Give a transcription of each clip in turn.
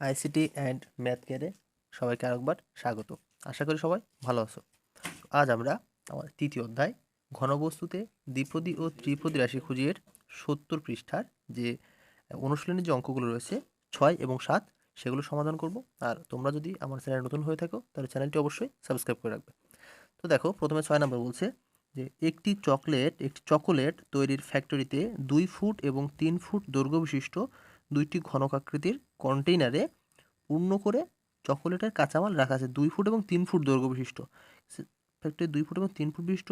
ICT and math কেয়ারে সবাইকে আরেকবার স্বাগত। আশা করি সবাই ভালো আছো। আজ আমরা আমার তৃতীয় অধ্যায়, ঘনবস্তুতে দ্বিপদী ও ত্রিপদী রাশি খুঁজিয়ের সত্তর পৃষ্ঠার যে অনুশীলনের যে অঙ্কগুলো রয়েছে, ছয় এবং সাত, সেগুলো সমাধান করব। আর তোমরা যদি আমার চ্যানেল নতুন হয়ে থাকো, তাহলে চ্যানেলটি অবশ্যই সাবস্ক্রাইব করে রাখবে। তো দেখো, প্রথমে ছয় নম্বর বলছে যে, একটি চকলেট, একটি চকোলেট তৈরির ফ্যাক্টরিতে দুই ফুট এবং তিন ফুট দৈর্ঘ্য বিশিষ্ট দুইটি ঘনকাকৃতির কন্টেইনারে পূর্ণ করে চকোলেটের কাঁচামাল রাখা আছে। দুই ফুট এবং তিন ফুট দৈর্ঘ্য বিশিষ্ট। ফ্যাক্টরি দুই ফুট এবং তিন ফুট বিশিষ্ট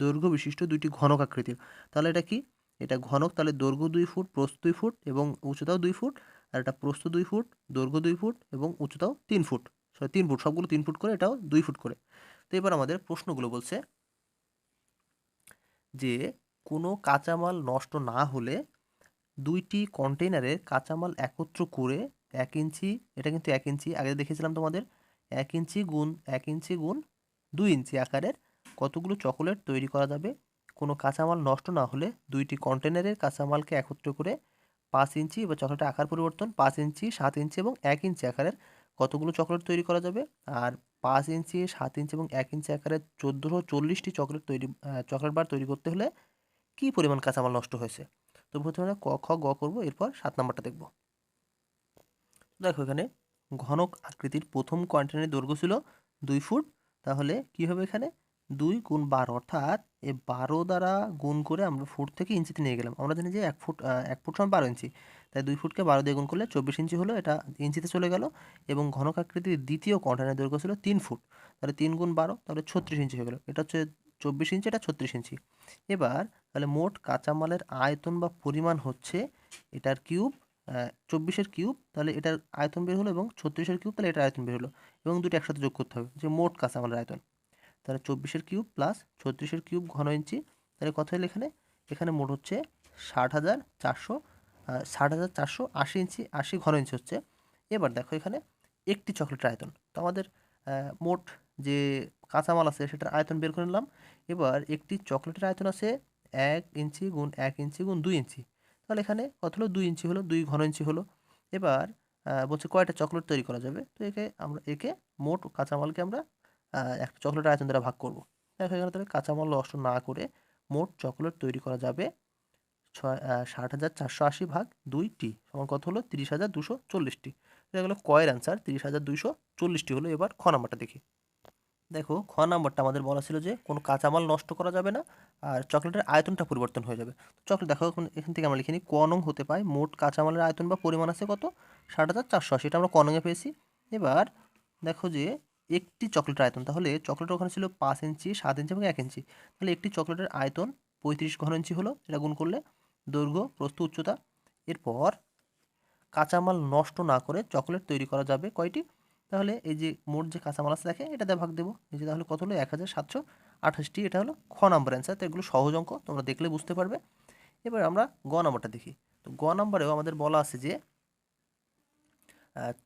দৈর্ঘ্য বিশিষ্ট দুইটি ঘনক আকৃতির। তাহলে এটা কি? এটা ঘনক, তাহলে দৈর্ঘ্য দুই ফুট, প্রস্থ দুই ফুট এবং উচ্চতাও দুই ফুট আর এটা প্রস্থ দুই ফুট, দৈর্ঘ্য দুই ফুট এবং উচ্চতাও তিন ফুট। সরি, তিন ফুট, সবগুলো তিন ফুট করে, এটাও দুই ফুট করে। তো এবার আমাদের প্রশ্নগুলো বলছে যে কোনো কাঁচামাল নষ্ট না হলে দুইটি কন্টেইনারের কাঁচামাল একত্র করে এক ইঞ্চি, এটা কিন্তু এক ইঞ্চি, আগে দেখেছিলাম তোমাদের, এক ইঞ্চি গুণ, এক ইঞ্চি গুণ দুই ইঞ্চি আকারের কতগুলো চকোলেট তৈরি করা যাবে। কোনো কাঁচামাল নষ্ট না হলে দুইটি কন্টেনারের কাঁচামালকে একত্র করে পাঁচ ইঞ্চি বা চকলেটের আকার পরিবর্তন, পাঁচ ইঞ্চি, সাত ইঞ্চি এবং এক ইঞ্চি আকারের কতগুলো চকলেট তৈরি করা যাবে। আর পাঁচ ইঞ্চি, সাত ইঞ্চি এবং এক ইঞ্চি আকারের চোদ্দোশো চল্লিশটি চকলেট তৈরি চকলেট বার তৈরি করতে হলে কী পরিমাণ কাঁচামাল নষ্ট হয়েছে? তো প্রথমে ক, খ, গ করব, এরপর সাত নাম্বারটা দেখব। দেখো এখানে ঘনক আকৃতির প্রথম কন্টেনারের দৈর্ঘ্য ছিল দুই ফুট, তাহলে কি হবে এখানে? দুই গুণ বারো, অর্থাৎ এ বারো দ্বারা গুণ করে আমরা ফুট থেকে ইঞ্চিতে নিয়ে গেলাম। আমরা জানি যে এক ফুট এক ফুট সমান বারো ইঞ্চি। তাই দুই ফুটকে বারো দিয়ে গুণ করলে চব্বিশ ইঞ্চি হলো, এটা ইঞ্চিতে চলে গেল। এবং ঘনক আকৃতির দ্বিতীয় কন্টেনারের দৈর্ঘ্য ছিল তিন ফুট, তাহলে তিন গুণ বারো, তাহলে ছত্রিশ ইঞ্চি হয়ে গেলো। এটা হচ্ছে চব্বিশ ইঞ্চি, এটা ছত্রিশ ইঞ্চি। এবার তাহলে মোট কাঁচামালের আয়তন বা পরিমাণ হচ্ছে এটার কিউব চব্বিশের কিউব, তাহলে এটার আয়তন বের হলো এবং ছত্রিশের কিউব, তাহলে এটার আয়তন বের হলো এবং দুটো একসাথে যোগ করতে হবে, যে মোট কাঁচামালের আয়তন। তাহলে চব্বিশের কিউব প্লাস ছত্রিশের কিউব ঘন ইঞ্চি, তাহলে কত হলো এখানে? এখানে মোট হচ্ছে ষাট হাজার চারশো ষাট হাজার চারশো আশি ইঞ্চি, আশি ঘন ইঞ্চি হচ্ছে। এবার দেখো এখানে একটি চকলেটের আয়তন। তো আমাদের মোট যে কাঁচামাল আছে সেটার আয়তন বের করে নিলাম। এবার একটি চকলেটের আয়তন আছে এক ইঞ্চি গুণ এক ইঞ্চি গুণ দুই ইঞ্চি। তাহলে এখানে কত হলো? দুই ইঞ্চি হলো, দুই ঘন ইঞ্চি হলো। এবার বলছে কয়টা চকলেট তৈরি করা যাবে? তো একে আমরা, একে মোট কাঁচামালকে আমরা একটা চকলেটের আয়তন দ্বারা ভাগ করব। দেখো এখানে তাহলে কাঁচামাল নষ্ট না করে মোট চকলেট তৈরি করা যাবে ছয় ষাট হাজার চারশো আশি ভাগ দুইটি সমান কত হলো? তিরিশ হাজার দুশো চল্লিশটি এটা হলো কয়ের অ্যান্সার তিরিশ হাজার দুইশো চল্লিশটি হলো। এবার খ নাম্বারটা দেখি। দেখো, খ নাম্বারটা আমাদের বলা ছিল যে কোনো কাঁচামাল নষ্ট করা যাবে না আর চকলেটের আয়তনটা পরিবর্তন হয়ে যাবে। চকলেট দেখো, এখন এখান থেকে আমরা লিখিনি ক নং হতে পাই মোট কাঁচামালের আয়তন বা পরিমাণ আছে কত? ষাট হাজার চারশো আশি। এটা আমরা ক নংয়ে পেয়েছি। এবার দেখো যে একটি চকলেটের আয়তন, তাহলে চকলেটের ওখানে ছিল পাঁচ ইঞ্চি, সাত ইঞ্চি এবং এক ইঞ্চি। তাহলে একটি চকলেটের আয়তন পঁয়ত্রিশ ঘন ইঞ্চি হলো, এটা গুণ করলে দৈর্ঘ্য, প্রস্থ, উচ্চতা। এরপর কাঁচামাল নষ্ট না করে চকলেট তৈরি করা যাবে কয়টি? তাহলে এই যে মোট যে কাঁচামাল আছে দেখে এটা দিয়ে ভাগ দেবো। এই যে তাহলে কত হলো? এক হাজার সাতশো আঠাশটি। এটা হলো খ নাম্বার অ্যান্সার তো এগুলো সহজ অঙ্ক, তোমরা দেখলে বুঝতে পারবে। এবার আমরা গ নাম্বারটা দেখি। তো গ নাম্বারেও আমাদের বলা আছে যে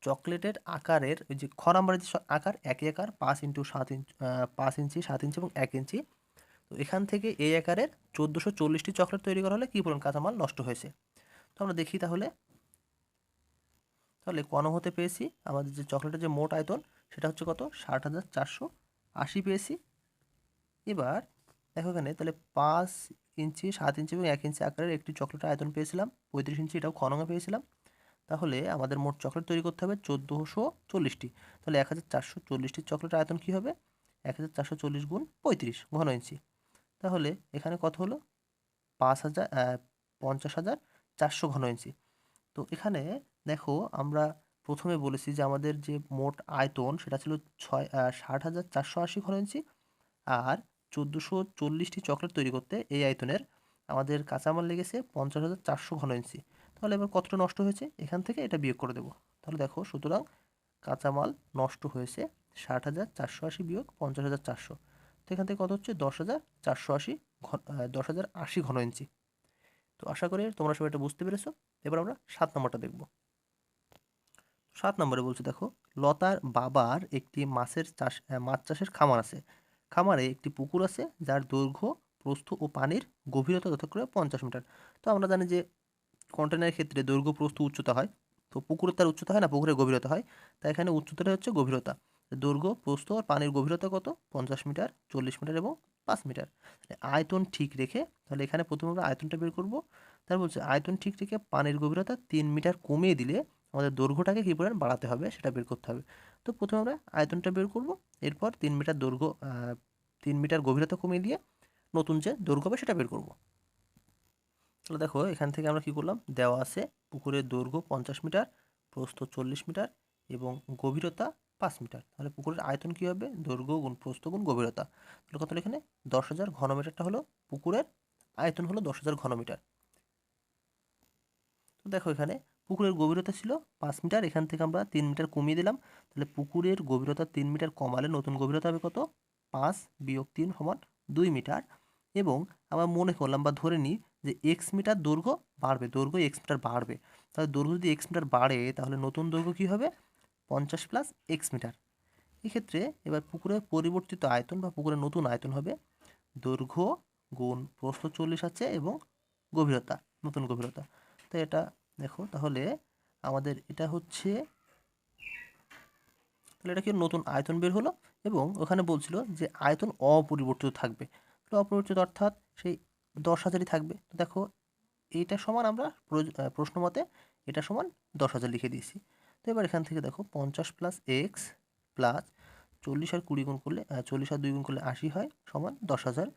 চকলেটের আকারের, ওই যে খ নাম্বারের যে আকার একই আকার, পাঁচ ইন্টু সাত ইঞ্চ পাঁচ ইঞ্চি, সাত ইঞ্চি এবং এক ইঞ্চি। তো এখান থেকে এই আকারের চোদ্দোশো চল্লিশটি চকলেট তৈরি করা হলে কী পরিমাণ কাঁচামাল নষ্ট হয়েছে? তো আমরা দেখি তাহলে। তাহলে কন হতে পেয়েছি। আমাদের যে চকলেটের যে মোট আয়তন, সেটা হচ্ছে কত? ষাট হাজার চারশো আশি পেয়েছি। এবার দেখো এখানে, তাহলে পাঁচ ইঞ্চি, সাত ইঞ্চি এবং এক ইঞ্চি আকারের একটি চকলেটের আয়তন পেয়েছিলাম, পঁয়ত্রিশ ইঞ্চি এটাও খনঙে পেয়েছিলাম। তাহলে আমাদের মোট চকলেট তৈরি করতে হবে চোদ্দোশো চল্লিশটি। তাহলে এক হাজার চারশো চল্লিশটি চকলেটের আয়তন কী হবে? এক হাজার চারশো চল্লিশ গুণ পঁয়ত্রিশ ঘন ইঞ্চি। তাহলে এখানে কত হলো? পাঁচ হাজার পঞ্চাশ হাজার চারশো ঘন ইঞ্চি। তো এখানে দেখো আমরা প্রথমে বলেছি যে আমাদের যে মোট আয়তন সেটা ছিল ছয় ষাট হাজার চারশো আশি ঘন ইঞ্চি আর চোদ্দোশো চল্লিশটি চকলেট তৈরি করতে এই আয়তনের আমাদের কাঁচামাল লেগেছে পঞ্চাশ হাজার চারশো ঘন ইঞ্চি। তাহলে এবার কতটা নষ্ট হয়েছে? এখান থেকে এটা বিয়োগ করে দেবো। তাহলে দেখো সুতরাং কাঁচামাল নষ্ট হয়েছে ষাট হাজার চারশো আশি বিয়োগ পঞ্চাশ হাজার চারশো। তো এখান থেকে কত হচ্ছে? দশ হাজার চারশো আশি ঘন দশ হাজার আশি ঘন ইঞ্চি। তো আশা করি তোমরা সবাই এটা বুঝতে পেরেছ। এবার আমরা সাত নম্বরটা দেখব। সাত নম্বরে বলছে, দেখো, লতার বাবার একটি মাছের চাষ মাছ চাষের খামার আছে। খামারে একটি পুকুর আছে, যার দৈর্ঘ্য, প্রস্থ ও পানির গভীরতা যথাক্রমে পঞ্চাশ মিটার। তো আমরা জানি যে কন্টেনারের ক্ষেত্রে দৈর্ঘ্য, প্রস্থ, উচ্চতা হয়। তো পুকুরের তার উচ্চতা হয় না পুকুরের গভীরতা হয়। তাই এখানে উচ্চতাটা হচ্ছে গভীরতা। দৈর্ঘ্য, প্রস্থ আর পানির গভীরতা কত? পঞ্চাশ মিটার, চল্লিশ মিটার এবং পাঁচ মিটার। আয়তন ঠিক রেখে, তাহলে এখানে প্রথমে আমরা আয়তনটা বের করব। তার বলছে, আয়তন ঠিক রেখে পানির গভীরতা তিন মিটার কমিয়ে দিলে আমাদের দৈর্ঘ্যটাকে কী পরিমাণ বাড়াতে হবে, সেটা বের করতে হবে। তো প্রথমে আমরা আয়তনটা বের করব, এরপর তিন মিটার দৈর্ঘ্য তিন মিটার গভীরতা কমিয়ে দিয়ে নতুন যে দৈর্ঘ্য হবে সেটা বের করব। তাহলে দেখো, এখান থেকে আমরা কী করলাম? দেওয়া আছে পুকুরের দৈর্ঘ্য পঞ্চাশ মিটার, প্রস্থ চল্লিশ মিটার এবং গভীরতা পাঁচ মিটার। তাহলে পুকুরের আয়তন কী হবে? দৈর্ঘ্য গুণ প্রস্থ গুণ গভীরতা। তাহলে কত এখানে দশ হাজার ঘনমিটারটা হলো পুকুরের আয়তন হলো দশ হাজার ঘনমিটার। তো দেখো এখানে পুকুরের গভীরতা ছিল পাঁচ মিটার, এখান থেকে আমরা তিন মিটার কমিয়ে দিলাম। তাহলে পুকুরের গভীরতা তিন মিটার কমালে নতুন গভীরতা হবে কত? পাঁচ বিয়োগ তিন সমান দুই মিটার। এবং আমরা মনে করলাম বা ধরে নিই যে এক্স মিটার দৈর্ঘ্য বাড়বে, দৈর্ঘ্য এক্স মিটার বাড়বে। তাহলে দৈর্ঘ্য যদি এক্স মিটার বাড়ে, তাহলে নতুন দৈর্ঘ্য কী হবে? পঞ্চাশ প্লাস এক্স মিটার। এক্ষেত্রে এবার পুকুরের পরিবর্তিত আয়তন বা পুকুরের নতুন আয়তন হবে দৈর্ঘ্য গুণ প্রস্থ চল্লিশ আছে এবং গভীরতা, নতুন গভীরতা। তো এটা দেখো, তাহলে আমাদের এটা হচ্ছে, তাহলে এটা কি নতুন আয়তন বের হলো? এবং ওখানে বলছিল যে আয়তন অপরিবর্তিত থাকবে। অপরিবর্তিত অর্থাৎ সেই দশ হাজারই থাকবে। তো দেখো এইটা সমান আমরা প্রশ্ন মতে এটা সমান দশ হাজার লিখে দিয়েছি। তো এবার এখান থেকে দেখো, পঞ্চাশ প্লাস এক্স প্লাস চল্লিশ আর কুড়ি গুণ করলে চল্লিশ আর দুই গুণ করলে আশি হয়, সমান দশ হাজার।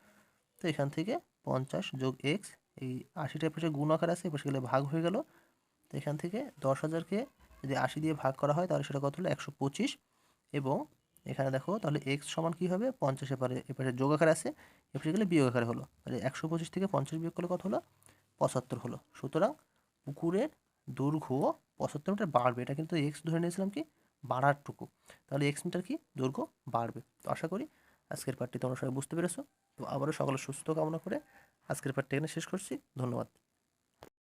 তো এখান থেকে পঞ্চাশ যোগ এক্স এই আশিটার পাশে গুণ আকার আছে এপাশে গেলে ভাগ হয়ে গেল। তো এখান থেকে দশ হাজারকে যদি আশি দিয়ে ভাগ করা হয়, তাহলে সেটা কত হলো? একশো পঁচিশ। এবং এখানে দেখো, তাহলে এক্স সমান কী হবে? পঞ্চাশ এপারে এপাশে যোগ আকার আছে এপাশে গেলে বিয়োগ আকারে হলো। তাহলে একশো পঁচিশ থেকে পঞ্চাশ বিয়োগ করলে কত হলো? পঁচাত্তর হলো। সুতরাং পুকুরের দৈর্ঘ্য পঁচাত্তর মিটার বাড়বে। এটা কিন্তু এক্স ধরে নিয়েছিলাম কি? বাড়ারটুকু তাহলে এক্স মিটার কি? দৈর্ঘ্য বাড়বে। তো আশা করি আজকের পার্টটি তোমরা সবাই বুঝতে পেরেছ। তো আবারও সকলে সুস্থ কামনা করে আজকের পার্টটি এখানে শেষ করছি। ধন্যবাদ।